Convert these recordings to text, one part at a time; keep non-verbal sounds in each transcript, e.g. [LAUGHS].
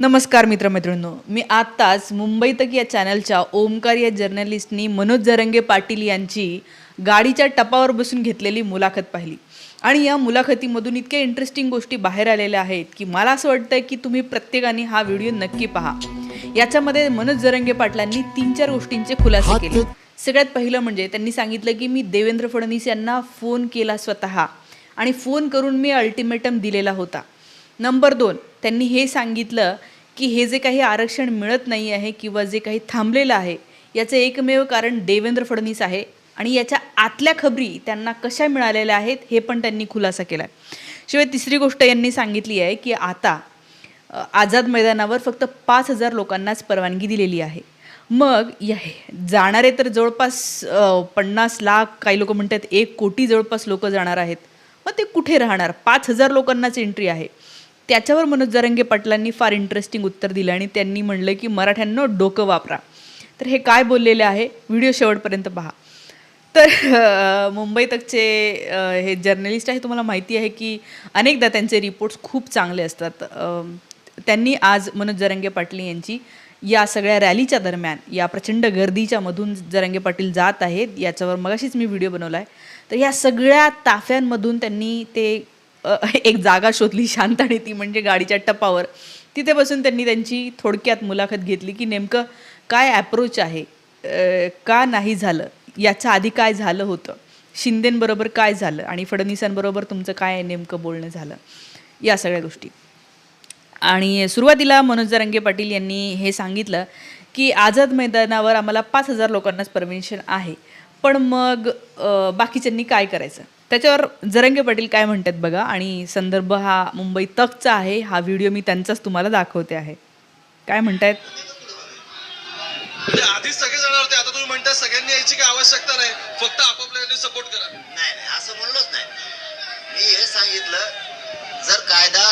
नमस्कार मित्रमैत्रिणींनो मी आत्ताच मुंबई तक या चॅनलच्या ओमकार या जर्नलिस्टनी मनोज जरंगे पाटील यांची गाडीच्या टपावर बसून घेतलेली मुलाखत पाहिली. आणि या मुलाखतीमधून इतक्या इंटरेस्टिंग गोष्टी बाहेर आलेल्या आहेत की मला असं वाटतं की तुम्ही प्रत्येकाने हा व्हिडिओ नक्की पहा. याच्यामध्ये मनोज जरंगे पाटलांनी तीन चार गोष्टींचे खुलासे केले. सगळ्यात पहिलं म्हणजे त्यांनी सांगितलं की मी देवेंद्र फडणवीस यांना फोन केला स्वतः. आणि फोन करून मी अल्टिमेटम दिलेला होता. नंबर दोन त्यांनी हे सांगितलं की हे जे काही आरक्षण मिळत नाही आहे किंवा जे काही थांबलेलं आहे याचं एकमेव कारण देवेंद्र फडणवीस आहे आणि याच्या आतल्या खबरी त्यांना कशा मिळालेल्या आहेत हे पण त्यांनी खुलासा केला आहे शिवाय तिसरी गोष्ट यांनी सांगितली आहे की आता आझाद मैदानावर फक्त पाच हजार लोकांनाच परवानगी दिलेली आहे. मग या जाणारे तर जवळपास पन्नास लाख काही लोक म्हणतात एक कोटी जवळपास लोक जाणार आहेत. मग ते कुठे राहणार? पाच हजार लोकांनाच एंट्री आहे. त्याच्यावर मनोज जरंगे पाटलांनी फार इंटरेस्टिंग उत्तर दिलं आणि त्यांनी म्हणलं की मराठ्यांना डोकं वापरा. तर हे काय बोललेले आहे? व्हिडिओ शेवटपर्यंत पहा. तर मुंबई तकचे हे जर्नलिस्ट आहे तुम्हाला माहिती आहे की अनेकदा त्यांचे रिपोर्ट्स खूप चांगले असतात. त्यांनी आज मनोज जरंगे पाटील यांची या सगळ्या रॅलीच्या दरम्यान या प्रचंड गर्दीच्या मधून जरंगे पाटील जात आहेत याच्यावर मगाशीच मी व्हिडिओ बनवला आहे तर या सगळ्या ताफ्यांमधून त्यांनी ते एक जागा शोधली [LAUGHS] शांत आणि ती म्हणजे गाडीच्या टपावर. तिथे बसून त्यांनी त्यांची थोडक्यात मुलाखत घेतली की नेमकं काय ॲप्रोच आहे का नाही झालं याच्या आधी काय झालं होतं शिंदेंबरोबर काय झालं आणि फडणवीसांबरोबर तुमचं काय नेमकं बोलणं झालं या सगळ्या गोष्टी. आणि सुरुवातीला मनोज जरंगे पाटील यांनी हे सांगितलं की आझाद मैदानावर आम्हाला पाच हजार लोकांनाच परमिशन आहे पण मग बाकीच्यांनी काय करायचं? त्याच्यावर जरंगे पाटील काय म्हणतात बघा आणि संदर्भ हा मुंबई तकचा आहे हा व्हिडिओ मी त्यांचाच तुम्हाला दाखवते आहे. काय म्हणतायत? म्हणजे आधीच सगळे जाणार होते आता तुम्ही म्हणता सगळ्यांनी यायची काही आवश्यकता नाही फक्त आपापल्या सपोर्ट करा. नाही नाही असं म्हणलोच नाही. मी हे सांगितलं जर कायदा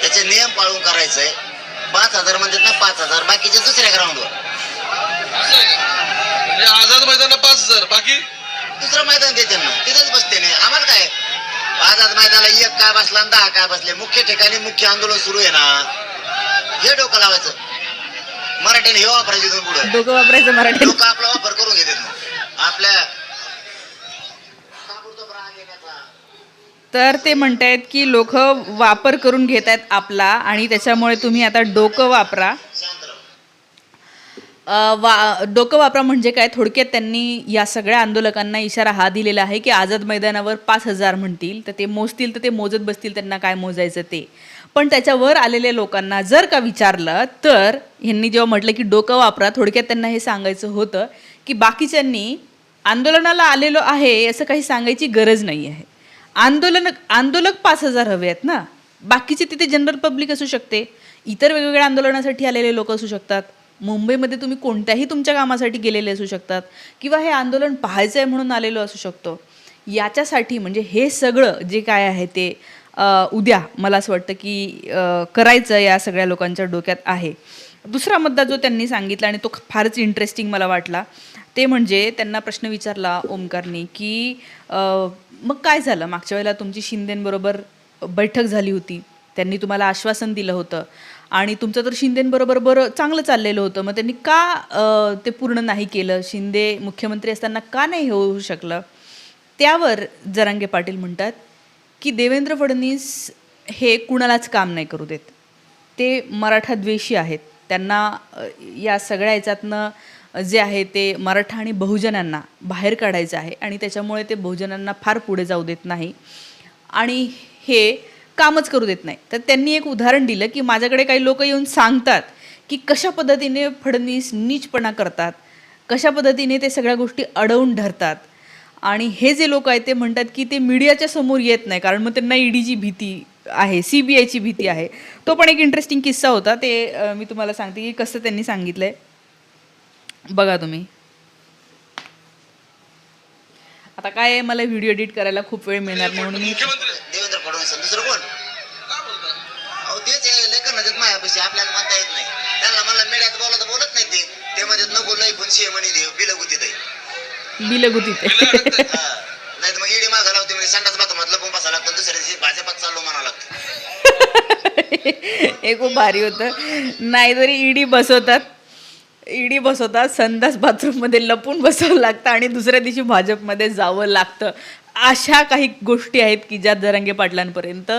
त्याचे नियम पाळून करायचंय पाच हजार म्हणतात ना पाच हजार बाकीचे दुसऱ्या ग्राउंडवर असं आहे का? म्हणजे आझाद मैदानाला पाच हजार बाकी? दुसरं मैदान देते ना. तिथेच बसते नाही आम्हाला काय? आझाद मैदानाला एक काय बसला दहा काय बसले. मुख्य ठिकाणी मुख्य आंदोलन सुरू आहे ना. हे डोकं लावायचं. मराठीने हे वापरायचे इथून पुढे. डोकं वापरायचं मराठी लोक आपला वापर करून घेतात आपल्या तर ते म्हणतायत की लोक वापर करून घेत आहेत आपला आणि त्याच्यामुळे तुम्ही आता डोकं वापरा. वा डोकं वापरा म्हणजे काय? थोडक्यात त्यांनी या सगळ्या आंदोलकांना इशारा हा दिलेला आहे की आझाद मैदानावर पाच हजार म्हणतील तर ते मोजतील तर ते मोजत बसतील त्यांना काय मोजायचं ते. पण त्याच्यावर आलेल्या लोकांना जर का विचारलं तर ह्यांनी जेव्हा म्हटलं की डोकं वापरा थोडक्यात त्यांना हे सांगायचं होतं की बाकीच्यांनी आंदोलनाला आलेलो आहे असं काही सांगायची गरज नाही आहे. आंदोलन आंदोलक पाच हजार हवे आहेत ना? बाकीचे तिथे जनरल पब्लिक असू शकते. इतर वेगवेगळ्या आंदोलनासाठी आलेले लोक असू शकतात. मुंबईमध्ये तुम्ही कोणत्याही तुमच्या कामासाठी गेलेले असू शकतात किंवा हे आंदोलन पाहायचं आहे म्हणून आलेलो असू शकतो. याच्यासाठी म्हणजे हे सगळं जे काय आहे ते उद्या मला असं वाटतं की करायचं या सगळ्या लोकांच्या डोक्यात आहे. दुसरा मुद्दा जो त्यांनी सांगितला आणि तो फारच इंटरेस्टिंग मला वाटला ते म्हणजे त्यांना प्रश्न विचारला ओमकारनी की मग काय झालं? मागच्या वेळेला तुमची शिंदेंबरोबर बैठक झाली होती. त्यांनी तुम्हाला आश्वासन दिलं होतं. आणि तुमचं तर शिंदेंबरोबर बरं चांगलं चाललेलं होतं. मग त्यांनी का ते पूर्ण नाही केलं? शिंदे मुख्यमंत्री असताना का नाही होऊ शकलं? त्यावर जरांगे पाटील म्हणतात की देवेंद्र फडणवीस हे कुणालाच काम नाही करू देत. ते मराठा द्वेषी आहेत. त्यांना या सगळ्या याच्यातनं जे आहे ते मराठा आणि बहुजनांना बाहेर काढायचं आहे आणि त्याच्यामुळे ते बहुजनांना फार पुढे जाऊ देत नाही. आणि हे कामच करू देत नाही. तर त्यांनी एक उदाहरण दिलं की माझ्याकडे काही लोक येऊन सांगतात की कशा पद्धतीने फडणवीस नीचपणा करतात कशा पद्धतीने ते सगळ्या गोष्टी अडवून धरतात. आणि हे जे लोक आहेत ते म्हणतात की ते मीडियाच्या समोर येत नाही कारण मग त्यांना ईडीची भीती आहे सी बी आयची भीती आहे. तो पण एक इंटरेस्टिंग किस्सा होता. ते मी तुम्हाला सांगते की कसं त्यांनी सांगितलं आहे बघा तुम्ही. आता काय आहे, मला व्हिडिओ एडिट करायला खूप वेळ मिळणार नाही म्हणून मायापाशी आपल्याला म्हणता येत नाही. त्यांना मला मेड्यात बोलत बोलत नाही ते. ते म्हणतात नको लई पण शे म्हणे देव बिल गुती दे बिलगुतीत नाही तर मग इडी मागा लावते म्हणजे संडास बाथरूमात लपून बसावं लागतं दुसऱ्या दिवशी भाजपात चाललो म्हणावं लागतं. [LAUGHS] हे खूप भारी होतं. नाहीतरी ईडी बसवतात. ईडी बसवतात संडास बाथरूममध्ये लपून बसावं लागतं आणि दुसऱ्या दिवशी भाजपमध्ये जावं लागतं. अशा काही गोष्टी आहेत की ज्या जरांगे पाटलांपर्यंत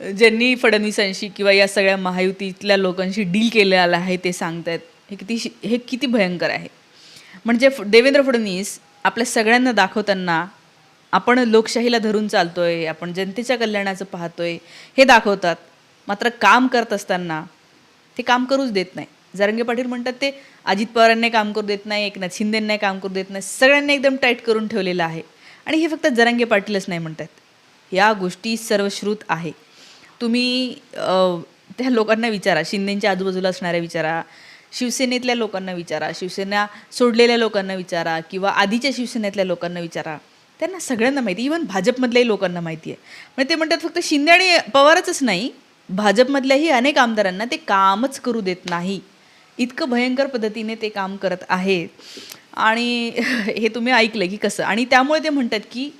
ज्यांनी फडणवीसांशी किंवा या सगळ्या महायुतीतल्या लोकांशी डील केलेला आहे ते सांगतायत हे किती हे किती भयंकर आहे. म्हणजे फ- देवेंद्र फडणवीस आपल्या सगळ्यांना दाखवताना आपण लोकशाहीला धरून चालतोय आपण जनतेच्या कल्याणाचं पाहतोय हे दाखवतात. मात्र काम करत असताना ते काम करूच देत नाही. जरंगे पाटील म्हणतात ते अजित पवारांनी काम करू देत नाही एकनाथ शिंदेंना काम करू देत नाही सगळ्यांनी एकदम टाईट करून ठेवलेलं आहे. आणि हे फक्त जरंगे पाटीलच नाही म्हणतात या गोष्टी सर्वश्रुत आहे. तुम्ही त्या लोकांना विचारा. शिंदेच्या आजूबाजूला असणाऱ्या विचारा. शिवसेनेतल्या लोकांना विचारा. शिवसेना सोडलेल्या लोकांना विचारा किंवा आधीच्या शिवसेनेतल्या लोकांना विचारा. त्यांना सगळ्यांना माहिती इवन भाजपमधल्याही लोकांना माहिती आहे. म्हणजे ते म्हणतात फक्त शिंदे आणि पवारच नाही. भाजपमधल्याही अनेक आमदारांना ते कामच करू देत नाही. इतकं भयंकर पद्धतीने ते काम करत आहेत. आणि हे तुम्ही ऐकलं की कसं? आणि त्यामुळे ते म्हणतात की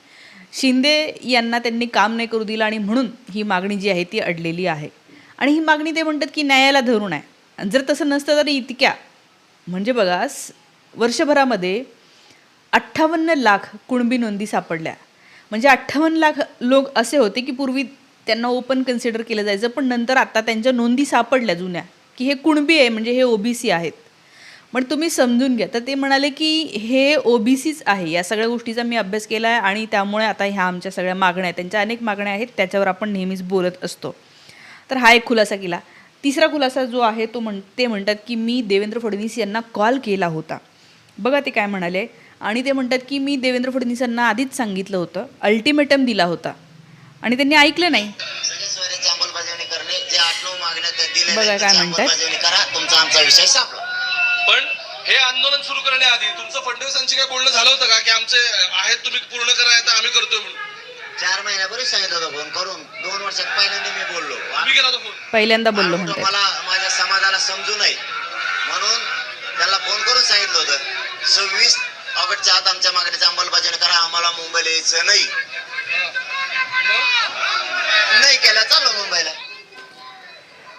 शिंदे यांना त्यांनी काम नाही करू दिलं आणि म्हणून ही मागणी जी आहे ती अडलेली आहे. आणि ही मागणी ते म्हणतात की न्यायाला धरून आहे. आणि जर तसं नसतं तर इतक्या. म्हणजे बघा वर्षभरामध्ये अठ्ठावन्न लाख कुणबी नोंदी सापडल्या. म्हणजे अठ्ठावन्न लाख लोक असे होते की पूर्वी त्यांना ओपन कन्सिडर केलं जायचं पण नंतर आता त्यांच्या नोंदी सापडल्या जुन्या. की हे कुणबी आहे म्हणजे हे ओबीसी आहेत. पण तुम्ही समजून घ्या. तर ते म्हणाले की हे ओबीसीच आहे. या सगळ्या गोष्टीचा मी अभ्यास केला आहे आणि त्यामुळे आता ह्या आमच्या सगळ्या मागण्या आहेत. त्यांच्या अनेक मागण्या आहेत. त्याच्यावर आपण नेहमीच बोलत असतो. तर हा एक खुलासा केला. तिसरा खुलासा जो आहे तो म्हण ते म्हणतात की मी देवेंद्र फडणवीस यांना कॉल केला होता. बघा ते काय म्हणाले. आणि ते म्हणतात की मी देवेंद्र फडणवीसांना आधीच सांगितलं होतं. अल्टिमेटम दिला होता. आणि त्यांनी ऐकलं नाही. बघा काय त्याची म्हणतायत. अंमलबजावणी करा तुमचा आमचा विषय सापला पण हे आंदोलन सुरू करण्याआधी तुमचं फडणवीसांची काय बोलणं झालं होतं का? की आमचे आहेत तुम्ही पूर्ण करा तर आम्ही करतोय म्हणून. चार महिन्यापूर्वी सांगितलं होतं फोन करून. दोन वर्षात पहिल्यांदा मी बोललो. तुम्ही केला होता फोन पहिल्यांदा बोललो मला माझ्या समाजाला समजू नये. म्हणून त्याला फोन करून सांगितलं होतं सव्वीस ऑगस्टच्या आत आमच्या मागणीची अंमलबजावणी करा आम्हाला मुंबईला यायचं नाही. नाही केलं चाललो मुंबईला.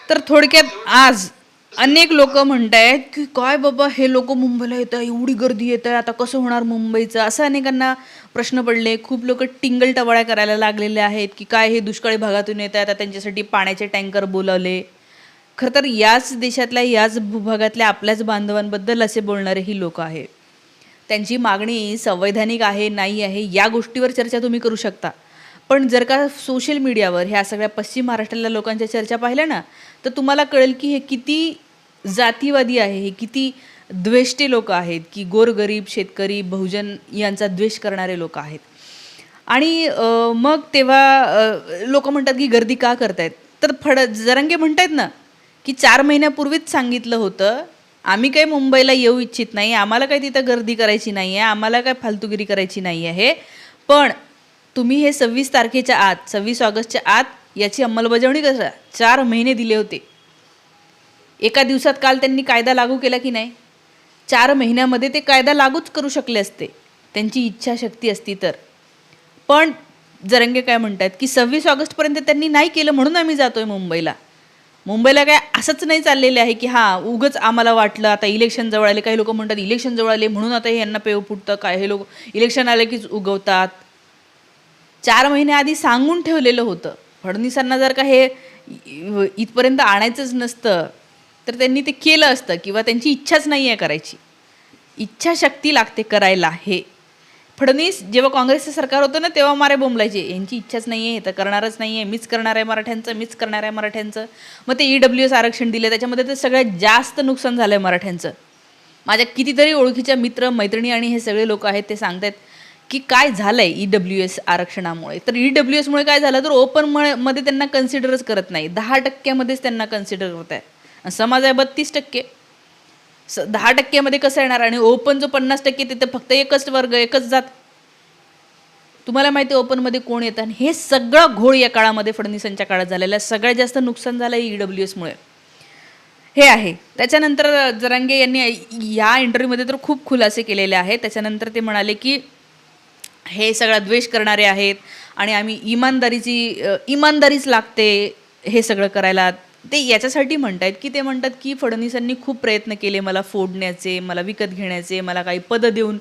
तर थोडक्यात आज अनेक लोक म्हणतायत की काय बाबा हे लोक मुंबईला येत आहे एवढी गर्दी येत आहे आता कसं होणार मुंबईचं? असं अनेकांना प्रश्न पडले. खूप लोक टिंगल टवाळ्या करायला लागलेले आहेत की काय हे दुष्काळी भागातून येत आहे आता त्यांच्यासाठी पाण्याचे टँकर बोलावले. खरं तर याच देशातल्या याच भूभागातल्या आपल्याच बांधवांबद्दल असे बोलणारे ही लोक आहे त्यांची मागणी संवैधानिक आहे नाही आहे या गोष्टीवर चर्चा तुम्ही करू शकता. पण जर का सोशल मीडियावर ह्या सगळ्या पश्चिम महाराष्ट्रातल्या लोकांच्या चर्चा पाहिल्या ना तर तुम्हाला कळेल की हे किती जातीवादी आहे हे किती द्वेष्टे लोक आहेत की गोरगरीब शेतकरी बहुजन यांचा द्वेष करणारे लोक आहेत. आणि मग तेव्हा लोक म्हणतात की गर्दी का करतायत? तर फड जरंगे म्हणतायत ना की चार महिन्यापूर्वीच सांगितलं होतं आम्ही काही मुंबईला येऊ इच्छित नाही आम्हाला काही तिथं गर्दी करायची नाही आहे आम्हाला काय फालतुगिरी करायची नाही आहे पण तुम्ही हे सव्वीस तारखेच्या आत सव्वीस ऑगस्टच्या आत याची अंमलबजावणी करा. चार महिने दिले होते. एका दिवसात काल त्यांनी कायदा लागू केला की नाही? चार महिन्यामध्ये ते कायदा लागूच करू शकले असते. त्यांची इच्छाशक्ती असती तर. पण जरंगे काय म्हणतात की सव्वीस ऑगस्टपर्यंत त्यांनी नाही केलं म्हणून आम्ही जातोय मुंबईला. मुंबईला काय असंच नाही चाललेले आहे की हां उगंच आम्हाला वाटलं आता इलेक्शन जवळ आले. काही लोक म्हणतात इलेक्शन जवळ आले म्हणून आता हे यांना पेव फुटतं काय? हे लोक इलेक्शन आले कीच उगवतात. चार महिन्याआधी सांगून ठेवलेलं होतं. फडणवीसांना जर का हे इथपर्यंत आणायचंच नसतं तर त्यांनी ते केलं असतं किंवा त्यांची इच्छाच नाही आहे करायची इच्छाशक्ती लागते करायला हे. फडणवीस जेव्हा काँग्रेसचं सरकार होतं ना तेव्हा मारे बोंबलायचे. यांची इच्छाच नाही आहे हे तर करणारच नाही आहे मीच करणार आहे मराठ्यांचं मीच करणार आहे मराठ्यांचं. मग ते ई डब्ल्यू एस आरक्षण दिलं त्याच्यामध्ये तर सगळ्यात जास्त नुकसान झालं आहे मराठ्यांचं. माझ्या कितीतरी ओळखीच्या मित्र मैत्रिणी आणि हे सगळे लोक आहेत ते सांगतात की काय झालं आहे ई डब्ल्यू एस आरक्षणामुळे? तर ई डब्ल्यू एसमुळे काय झालं? तर ओपनमध्ये त्यांना कन्सिडरच करत नाही. दहा टक्क्यामध्येच त्यांना कन्सिडर करत आहे समाज आहे बत्तीस टक्के. स दहा टक्क्यामध्ये कसं येणार? आणि ओपन जो पन्नास टक्के तिथे फक्त एकच वर्ग एकच जात. तुम्हाला माहिती आहे ओपनमध्ये कोण येतं? आणि हे सगळं घोळ या काळामध्ये फडणवीसांच्या काळात झालेलं आहे. सगळ्यात जास्त नुकसान झालं ई डब्ल्यू एसमुळे हे आहे. त्याच्यानंतर जरांगे यांनी या इंटरव्ह्यूमध्ये तर खूप खुलासे केलेले आहेत. त्याच्यानंतर ते म्हणाले की हे सगळा द्वेष करणारे आहेत आणि आम्ही इमानदारीची इमानदारीच लागते हे सगळं करायला. ते याच्यासाठी म्हणतायत की ते म्हणतात की फडणवीसांनी खूप प्रयत्न केले मला फोडण्याचे मला विकत घेण्याचे मला काही पदं देऊन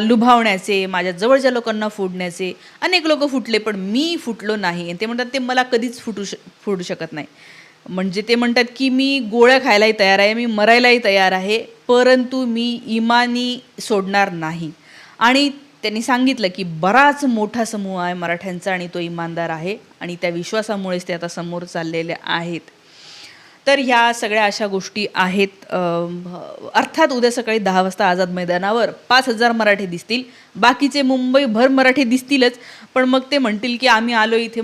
लुभावण्याचे माझ्या जवळच्या लोकांना फोडण्याचे. अनेक लोक फुटले पण मी फुटलो नाही. आणि ते म्हणतात ते मला कधीच फुटू श फुटू शकत नाही. म्हणजे ते म्हणतात की मी गोळ्या खायलाही तयार आहे मी मरायलाही तयार आहे परंतु मी इमानी सोडणार नाही. आणि त्यांनी सांगितलं की बराच मोठा समूह आहे मराठ्यांचा आणि तो इमानदार आहे आणि त्या विश्वासामुळेच ते आता समोर चाललेले आहेत. तर ह्या सगळ्या अशा गोष्टी आहेत. अर्थात उद्या सकाळी दहा वाजता आझाद मैदानावर पाच हजार मराठी दिसतील. बाकीचे मुंबईभर मराठी दिसतीलच. पण मग ते म्हणतील की आम्ही आलो इथे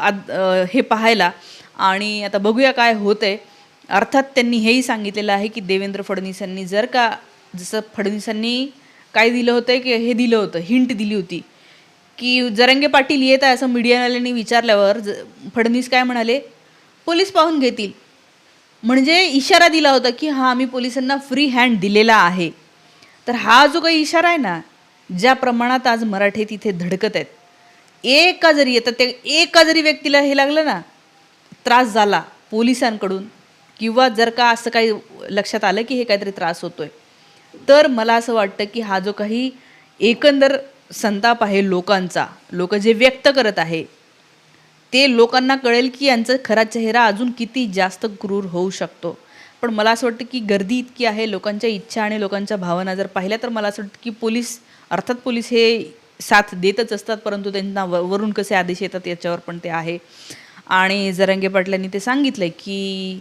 आद- हे पाहायला. आणि आता बघूया काय होतंय. अर्थात त्यांनी हेही सांगितलेलं आहे की देवेंद्र फडणवीसांनी जर का जसं फडणवीसांनी काय दिलं होतं की हे दिलं होतं हिंट दिली होती. की जरंगे पाटील येत आहे असं मीडियावाल्यांनी विचारल्यावर ज- फडणवीस काय म्हणाले पोलीस पाहून घेतील. म्हणजे इशारा दिला होता की हा आम्ही पोलिसांना फ्री हँड दिलेला आहे. तर हा जो काही इशारा आहे ना ज्या प्रमाणात आज मराठी तिथे धडकत आहेत एका जरी येतात ते एका जरी व्यक्तीला हे लागलं ना त्रास झाला पोलिसांकडून किंवा जर का असं काही लक्षात आलं की हे काहीतरी त्रास होतोय. तर मला असं वाटतं की हा जो काही एकंदर संताप आहे लोकांचा लोक जे व्यक्त करत आहे ते लोकांना कळेल की यांचा खरा चेहरा अजून किती जास्त क्रूर होऊ शकतो. पण मला असं वाटतं की गर्दी इतकी आहे लोकांच्या इच्छा आणि लोकांच्या भावना जर पाहिल्या तर मला असं वाटतं की पोलीस अर्थात पोलीस हे साथ देतच असतात परंतु त्यांना व वरून कसे आदेश येतात याच्यावर पण ते आहे. आणि जरंगे पाटलांनी ते सांगितलं की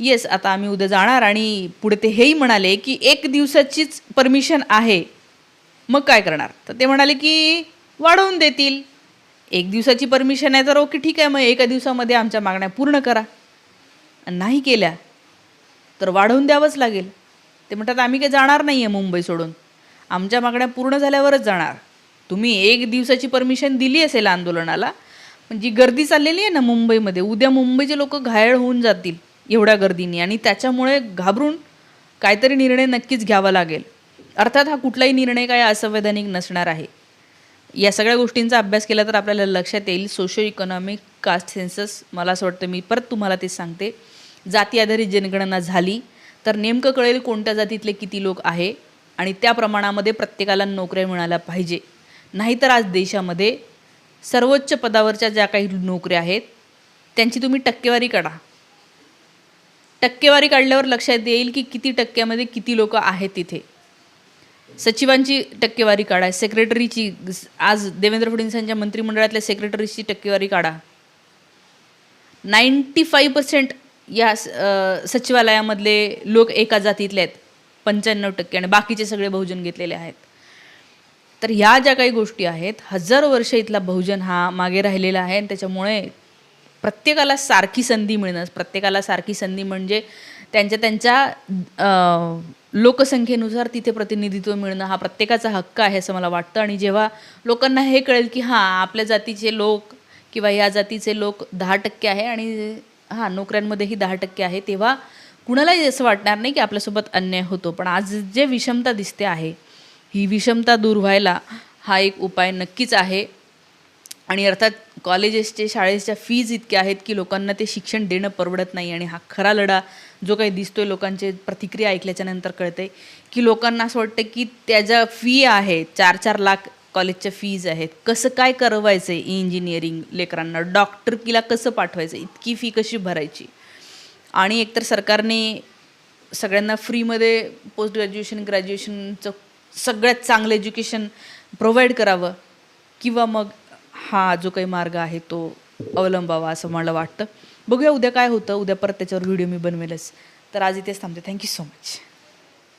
येस आता आम्ही उद्या जाणार आणि पुढे ते हेही म्हणाले की एक दिवसाचीच परमिशन आहे. मग काय करणार? तर ते म्हणाले की वाढवून देतील. एक दिवसाची परमिशन आहे तर ओके ठीक आहे. मग एका दिवसामध्ये आमच्या मागण्या पूर्ण करा. आणि नाही केल्या तर वाढवून द्यावंच लागेल. ते म्हणतात आम्ही काही जाणार नाही आहे मुंबई सोडून. आमच्या मागण्या पूर्ण झाल्यावरच जाणार. तुम्ही एक दिवसाची परमिशन दिली असेल आंदोलनाला पण जी गर्दी चाललेली आहे ना मुंबईमध्ये उद्या मुंबईचे लोक घायल होऊन जातील. एवढ्या गर्दीने. आणि त्याच्यामुळे घाबरून काहीतरी निर्णय नक्कीच घ्यावा लागेल. अर्थात हा कुठलाही निर्णय काय असंवैधानिक नसणार आहे. या सगळ्या गोष्टींचा अभ्यास केला तर आपल्याला लक्षात येईल. सोशो इकॉनॉमिक कास्ट सेन्सस मला असं वाटतं मी परत तुम्हाला ते सांगते. जाती आधारित जनगणना झाली तर नेमकं कळेल कोणत्या जातीतले किती लोक आहे आणि त्या प्रमाणामध्ये प्रत्येकाला नोकऱ्या मिळाल्या पाहिजे. नाहीतर आज देशामध्ये सर्वोच्च पदावरच्या ज्या काही नोकऱ्या आहेत त्यांची तुम्ही टक्केवारी काढा. टक्केवारी काढल्यावर लक्षात येईल की किती टक्क्यामध्ये किती लोक आहेत तिथे. सचिवांची टक्केवारी काढा. सेक्रेटरीची आज देवेंद्र फडणवीसांच्या मंत्रिमंडळातल्या सेक्रेटरीची टक्केवारी काढा. नाईंटी फाईव्ह पर्सेंट या स- सचिवालयामधले लोक एका जातीतले आहेत. पंच्याण्णव टक्के आणि बाकीचे सगळे बहुजन घेतलेले आहेत. तर ह्या ज्या काही गोष्टी आहेत हजारो वर्ष इथला बहुजन हा मागे राहिलेला आहे आणि त्याच्यामुळे प्रत्येकाला सारखी संधी मिळणं प्रत्येकाला सारखी संधी म्हणजे त्यांच्या त्यांच्या लोकसंख्येनुसार तिथे प्रतिनिधित्व मिळणं हा प्रत्येकाचा हक्क आहे असं मला वाटतं. आणि जेव्हा लोकांना हे कळेल की हां आपल्या जातीचे लोक किंवा या जातीचे लोक दहा टक्के आहे आणि हां नोकऱ्यांमध्येही दहा टक्के आहे तेव्हा कुणालाही असं वाटणार नाही की आपल्यासोबत अन्याय होतो. पण आज जे विषमता दिसते आहे ही विषमता दूर व्हायला हा एक उपाय नक्कीच आहे. आणि अर्थात कॉलेजेसचे शाळेच्या फीज इतक्या आहेत की लोकांना ते शिक्षण देणं परवडत नाही आणि हा खरा लढा जो काही दिसतोय लोकांचे प्रतिक्रिया ऐकल्याच्या नंतर कळते की लोकांना असं वाटतं की त्याच्या फी आहे चार चार लाख कॉलेजच्या फीज आहेत. कसं काय करवायचं आहे इंजिनिअरिंग लेकरांना डॉक्टरकीला कसं पाठवायचं? इतकी फी कशी भरायची? आणि एकतर सरकारने सगळ्यांना फ्रीमध्ये पोस्ट ग्रॅज्युएशन ग्रॅज्युएशनचं सगळ्यात चांगलं एज्युकेशन प्रोव्हाइड करावं किंवा मग हा जो काही मार्ग आहे तो अवलंबावा असं मला वाटतं. बघूया उद्या काय होतं. उद्या परत त्याच्यावर व्हिडिओ मी बनवेलच. तर आज इथेच थांबते. Thank you so much